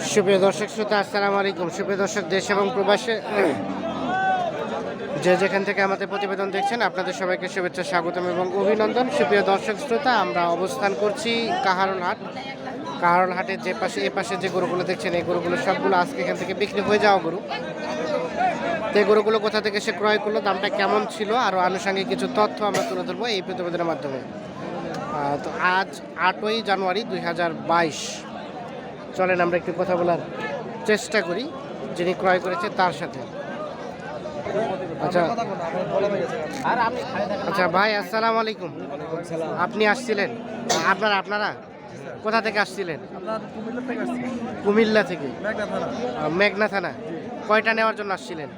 সুপ্রিয় দর্শক শ্রোতা, আসসালামু আলাইকুম। সুপ্রিয় দর্শক, দেশ এবং প্রবাসে যে যেখান থেকে আমাদের প্রতিবেদন দেখছেন, আপনাদের সবাইকে শুভেচ্ছা, স্বাগতম এবং অভিনন্দন। সুপ্রিয় দর্শক শ্রোতা, আমরা অবস্থান করছি কাহারল হাট কাহারল হাটের যে পাশে, এ পাশে যে গরুগুলো দেখছেন, এই গরুগুলো সবগুলো আজকে এখান থেকে বিক্রি হয়ে যাওয়া গরু। তো এই গরুগুলো কোথা থেকে সে ক্রয় করল, দামটা কেমন ছিল, আরও আনুষঙ্গিক কিছু তথ্য আমরা তুলে ধরবো এই প্রতিবেদনের মাধ্যমে। তো আজ আটই জানুয়ারি দুই হাজার বাইশ। চলেন আমরা একটু কথা বলার চেষ্টা করি যিনি ক্রয় করেছে তার সাথে। আচ্ছা। আচ্ছা ভাই আসসালামু আলাইকুম। আপনি আসছিলেন? আপনারা আপনারা? কোথা থেকে আসছিলেন? কুমিল্লা থেকে। মেঘনা থানা। কয়টা নেওয়ার জন্য আসছিলেন?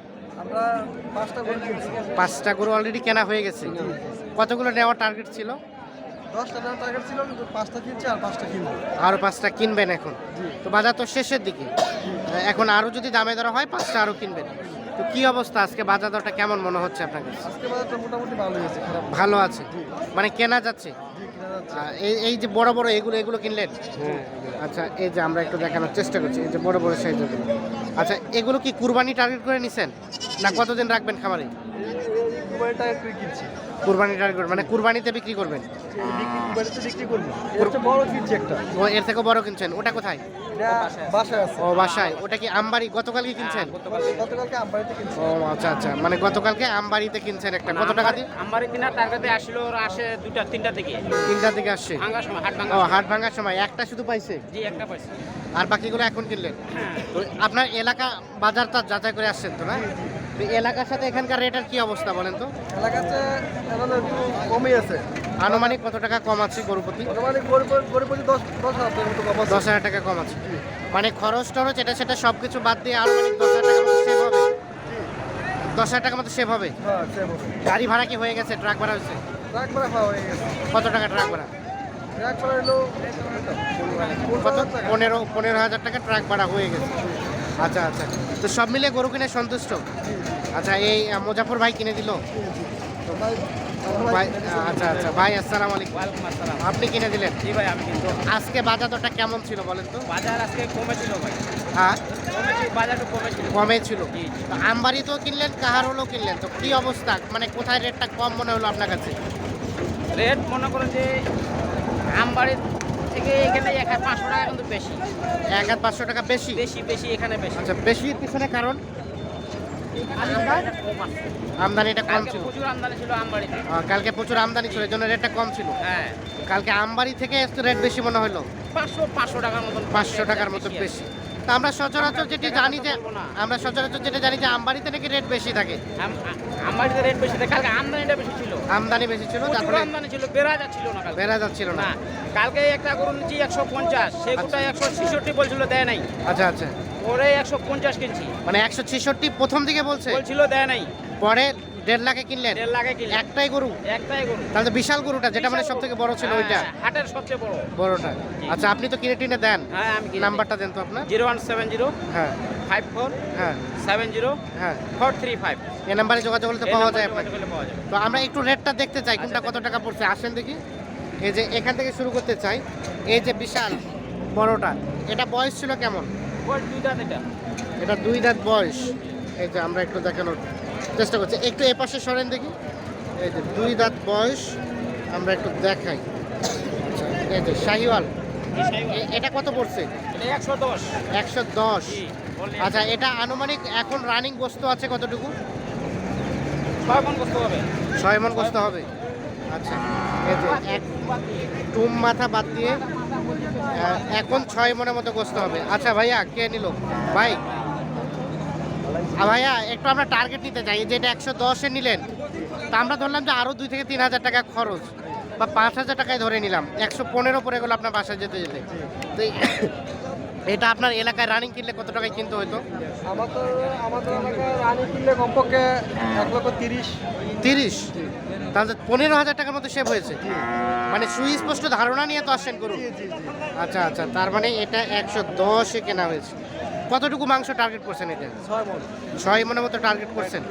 পাঁচটা গরু অলরেডি কেনা হয়ে গেছে। কতগুলো নেওয়ার টার্গেট ছিল? দশটা নেওয়ার টার্গেট ছিল কিন্তু পাঁচটা কিনছি আর পাঁচটা কিনবো। আরও পাঁচটা কিনবেন এখন। তো বাজার তো শেষের দিকে। এখন আরও যদি দামে দরা হয় পাঁচটা আরও কিনবেন। তো কি অবস্থা? আজকে বাজার দরটা কেমন মনে হচ্ছে আপনার কাছে? আজকে বাজারটা মোটামুটি ভালো হয়েছে খারাপ ভালো আছে। মানে কেনা যাচ্ছে? এই এই যে বড় বড় এগুলো এগুলো কিনলেন? আচ্ছা এই যে আমরা একটু দেখানোর চেষ্টা করছি এই যে বড় বড় সাইজেরগুলো। আচ্ছা এগুলো কি কুরবানি টার্গেট করে নিছেন? না কতদিন রাখবেন খামারে? কুবাইটা একটু কিনছি। কুরবানি টার্গেট মানে কুরবানিতে বিক্রি করবেন। বিক্রি এর চেয়ে বড় কিনছি একটা। ও এর থেকে বড় কিনছেন ওটা কোথায়? বাসায় ও বাসায়। ওটা কি আমবাড়ি? গতকালকে কিনছেন? গতকালকে আমবাড়িতে কিনছি। ও আচ্ছা আচ্ছা। মানে গতকালকে আমবাড়িতে কিনছেন একটা। কত টাকা দিয়ে? আমার দিনা টার্গেটে আসলো ওরা আসে দুটা তিনটা থেকে তিনটা থেকে আসছে। ভাঙার সময় হাট ও হাট ভাঙার সময়। একটা শুধু পাইছে? জি একটা আর বাকিগুলো এখন কিনলেন? তো আপনার এলাকা বাজার তার যাচাই করে আসছেন তো না? তো এলাকার সাথে এখানকার রেটের কি অবস্থা বলেন তো? এলাকাতে এখন একটু কমই আছে। আনুমানিক কত টাকা কম আছে গরুপতি প্রতি? দশ দশ হাজার মতো কম আছে। দশ হাজার টাকা কম আছে। মানে খরচ টরচ এটা সেটা সব কিছু বাদ দিয়ে আনুমানিক দশ হাজার টাকা মতো সেভ হবে? দশ হাজার টাকা মতো সেভ হবে? হ্যাঁ হবে। গাড়ি ভাড়া কি হয়ে গেছে? ট্রাক ভাড়া হয়েছে? ট্রাক ভাড়া হয়ে গেছে। কত টাকা ট্রাক ভাড়া? ট্রাক ভাড়া হলো পনেরো পনেরো হাজার টাকা ট্রাক ভাড়া হয়ে গেছে। আচ্ছা আচ্ছা। তো সব মিলে গরু কিনে সন্তুষ্ট? আচ্ছা এই মুজাফর ভাই কিনে দিল? ভাই আচ্ছা আচ্ছা। ভাই আসসালামু আলাইকুম। আসসালাম। আপনি কিনে দিলেন? জি ভাই আমি কিন্তু আজকে বাজার দরটা কেমন ছিল বলেন তো? বাজার আজকে কমেছিল ভাই। হ্যাঁ? বাজারটা কমেছিল। কমে ছিল জি জি। তো কিনলেন কাহার হলো কিনলেন? তো কি অবস্থা? মানে কোথায় রেটটা কম মনে হলো আপনার কাছে? রেট মনে করেন যে আমবাড়ির থেকে এখানে এক হাজার পাঁচশো টাকা কিন্তু বেশি। এক হাজার পাঁচশো টাকা বেশি? বেশি বেশি এখানে বেশি। আচ্ছা বেশি পিছনে কারণ? আমদানিটা কম ছিল। প্রচুর আমদানি ছিল আমবাড়িতে। কালকে প্রচুর আমদানি ছিল এই জন্য রেটটা কম ছিল। হ্যাঁ। কালকে আমবাড়ি থেকে রেট বেশি মনে হলো? পাঁচশো পাঁচশো টাকার মতন পাঁচশো টাকার মতো বেশি। তা আমরা সচরাচর যেটি জানি যে। আমরা সচরাচর যেটা জানি যে আমবাড়িতে নাকি রেট বেশি থাকে। আমবাড়িতে রেট বেশি থাকে। কালকে আমদানিটা বেশি ছিল। আমদানি বেশি ছিল তারপরে আমদানি ছিল বেড়া যাচ্ছিল না কালকে। বেড়া যাচ্ছিল না। কালকে একটা গরু নিচ্ছি একশো পঞ্চাশ সেগুলোটা একশো ছেষট্টি বলছিল দেয় নাই। আচ্ছা আচ্ছা। পরে একশো পঞ্চাশ কিনছি। মানে একশো ছেষট্টি প্রথম দিকে বলছে? বলছিল দেয় নাই। পরে দেড় লাখে কিনলেন? দেড় লাখে একটাই গরু? একটাই গরু। তাহলে বিশাল গরুটা যেটা মানে সব থেকে বড় ছিল ওইটা। হ্যাঁ, হাটের সবচেয়ে বড়। বড়টা। আচ্ছা আপনি তো কিনে টিনে দেন। হ্যাঁ আমি নাম্বারটা দেন তো আপনার। জিরো ওয়ান সেভেন জিরো হ্যাঁ। ফাইভ ফোর হ্যাঁ। সেভেন জিরো হ্যাঁ। Four three five. এই নাম্বারে যোগাযোগ করলে তো পাওয়া যায় তো আমরা একটু রেটটা দেখতে চাই কোনটা কত টাকা পড়ছে। আসেন দেখি। এই যে এখান থেকে শুরু করতে চাই। এই যে বিশাল বড়টা এটা বয়স ছিল কেমন? বল দুই দাঁত এটা। এটা দুই দাঁত বয়স। এই যে আমরা একটু দেখানোর চেষ্টা করছি। একটু এ পাশে সরেন দেখি। এই যে দুই দাঁত বয়স আমরা একটু দেখাই। আচ্ছা এই যে শাহিওয়াল এটা কত পড়ছে? একশো দশ। আচ্ছা এটা আনুমানিক এখন রানিং বস্তু আছে কতটুকু? ছয় মন বস্তু হবে। আচ্ছা এই যে এক টুম মাথা বাদ দিয়ে এখন ছয় মনের মতো গোস্ত হবে। আচ্ছা ভাইয়া কে নিল? ভাই ভাইয়া একটু আমরা টার্গেট নিতে চাই এই যে এটা একশো দশে নিলেন তা আমরা ধরলাম যে আরও দুই থেকে তিন হাজার টাকা খরচ বা পাঁচ হাজার টাকায় ধরে নিলাম একশো পনেরো পরে গেলো আপনার বাসায় যেতে যেতে। তো এটা আপনার এলাকায় রানিং কিনলে কত টাকায় কিনতে হতো আমাদের আমাদের এলাকায় রানি কিনলে কমপক্ষে এক লক্ষ তিরিশ। তিরিশ? তাহলে পনেরো হাজার টাকার মতো সেভ হয়েছে? মানে সুস্পষ্ট ধারণা নিয়ে তো আসেন করুন আচ্ছা আচ্ছা তার মানে এটা একশো দশে কেনা হয়েছে। কতটুকু মাংস টার্গেট করছেন এটা? ছয় মন। মনের মতো টার্গেট করছেন।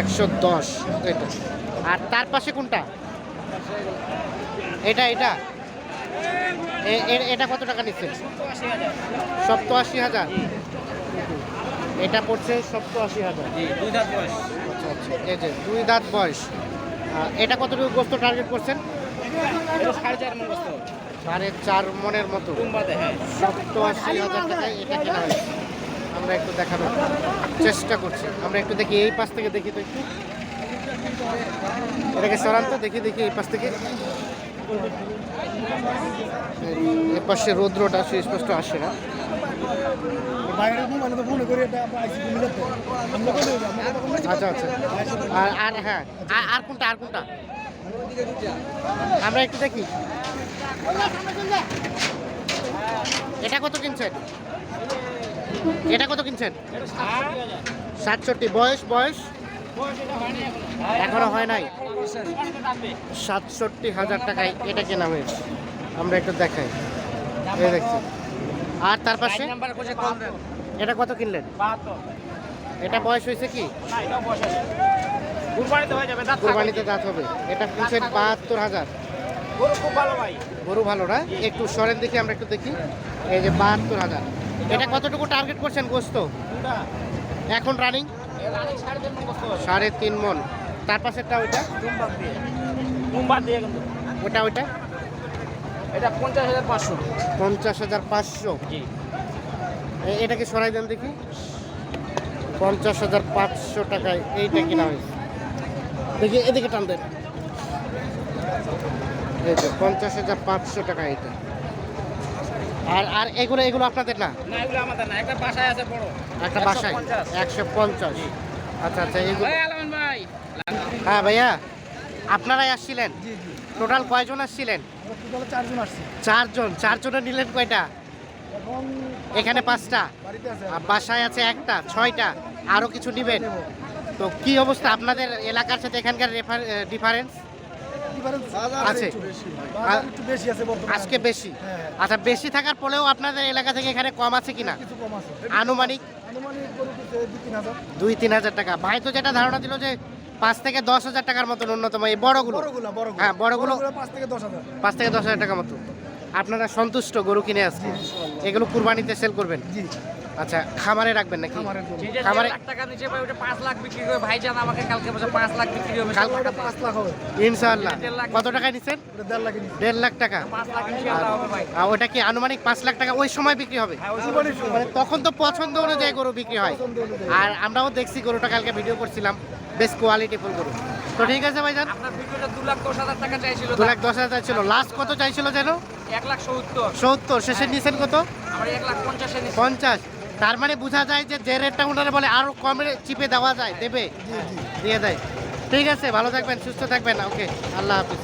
একশো দশ এটা আর তার পাশে কোনটা? এটা এটা? এটা কত টাকা নিচ্ছেন? হাজার। আশি হাজার এটা পড়ছে সপ্তাহ আশি হাজার দুই দাঁত বয়স। আচ্ছা আচ্ছা। এই যে দুই দাঁত বয়স। এটা কতটুকু গোস্ত টার্গেট করছেন? সাড়ে চার মন বস্তু সাড়ে চার মনের মতো। কুম্বাতে হ্যাঁ সপ্তাহ আশি হাজার টাকায় এটা কেনা আমরা একটু দেখানোর চেষ্টা করছি। আমরা একটু দেখি এই পাশ থেকে দেখি তো একটু। এটাকে সরান তো, দেখি দেখি এই পাশ থেকে। এ পাশে রৌদ্রটা সুস্পষ্ট আসে না। আচ্ছা আচ্ছা। আর আর হ্যাঁ আর কোনটা আর কোনটা? আমরা একটু দেখি। এটা কত কিনছেন? এটা কত কিনছেন? সাতষট্টি। বয়স বয়স? এখনও হয় নাই? সাতষট্টি হাজার টাকায় এটা কেনা হয়েছে। আমরা একটু দেখাই। এই দেখছি। আর তার পাশে? এটা কত কিনলেন? এটা বয়স হয়েছে কি? কুরবানিতে দাঁত হবে। এটা কিনছেন বাহাত্তর হাজার। গরু খুব ভালো ভাই। গরু ভালো না? একটু সরেন দেখি আমরা একটু দেখি। এই যে বাহাত্তর হাজার। এটা কতটুকু টার্গেট করছেন গোস্ত? এখন রানিং রানিং সাড়ে তিন মন মন। তার পাশেরটা ওইটা? ওটা ওইটা? এটা পঞ্চাশ হাজার পাঁচশো। পঞ্চাশ হাজার পাঁচশো। এটাকে সরাই দেন দেখি। পঞ্চাশ হাজার পাঁচশো টাকায় এইটা কিনা হয়েছে। দেখি এদিকে টান দেন। এই তো পঞ্চাশ হাজার পাঁচশো টাকা এটা। আর আর এগুলো এগুলো আপনাদের না? না এগুলো আমাদের না একটা বাসায় আছে বড়। একটা বাসায়? একশো পঞ্চাশ। আচ্ছা আচ্ছা এগুলো ভাই হ্যাঁ ভাইয়া আপনারাই আসছিলেন? জি জি। টোটাল কয়জন আসছিলেন? চারজন আসছি। চারজন। চারজনে নিলেন কয়টা? এখানে পাঁচটা। আর বাসায় আছে একটা ছয়টা। আরও কিছু নেবেন? তো কি অবস্থা আপনাদের এলাকার সাথে এখানকার ডিফারেন্স ডিফারেন্স আছে। একটু বেশি। আছে আজকে বেশি? হ্যাঁ। আচ্ছা বেশি থাকার পরেও আপনাদের এলাকা থেকে এখানে কম আছে কিনা? কিছু কম আছে। আনুমানিক? দুই তিন হাজার। টাকা। ভাই তো যেটা ধারণা দিল যে পাঁচ থেকে দশ হাজার টাকার মতো ন্যূনতম এই বড়গুলো। হ্যাঁ, বড়গুলো- পাঁচ থেকে দশ হাজার। পাঁচ থেকে দশ হাজার টাকা মতো। আপনারা সন্তুষ্ট গরু কিনে আসছে এগুলো কুরবানিতে সেল করবেন? জি। আচ্ছা খামারে রাখবেন নাকি? খামারে- টাকা নিচে ভাই ওটা পাঁচ লাখ বিক্রি করে ভাইজান আমাকে কালকে বসে লাখ বিক্রি হবে। ওটা লাখ হবে। ইনশাআল্লাহ। লাখ। কত টাকায় নিচ্ছেন ওটা দেড় লাখে লাখ টাকা। পাঁচ লাখ ইনশাআল্লাহ হবে ভাই। আর ওটা কি আনুমানিক পাঁচ লাখ টাকা? ওই সময় বিক্রি হবে। হ্যাঁ। মানে তখন তো পছন্দ অনুযায়ী গরু বিক্রি হয়। আর আমরাও দেখছি গরুটা কালকে ভিডিও করছিলাম। বেশ কোয়ালিটি ফুল গরু। তো ঠিক আছে ভাইজান। আপনার ভিডিওটা দু লাখ দশ হাজার টাকা চাইছিল। দু লাখ দশ হাজার ছিল লাস্ট কত চাইছিল যেন? এক লাখ সত্তর। সত্তর। শেষে নিয়েছেন কত? আমার লাখ পঞ্চাশ। তার মানে বোঝা যায় যে যে রেটটা ওনারা বলে আরও কমে চিপে দেওয়া যায় দেবে? দিয়ে দেয়। ঠিক আছে ভালো থাকবেন সুস্থ থাকবেন ওকে আল্লাহ হাফিজ।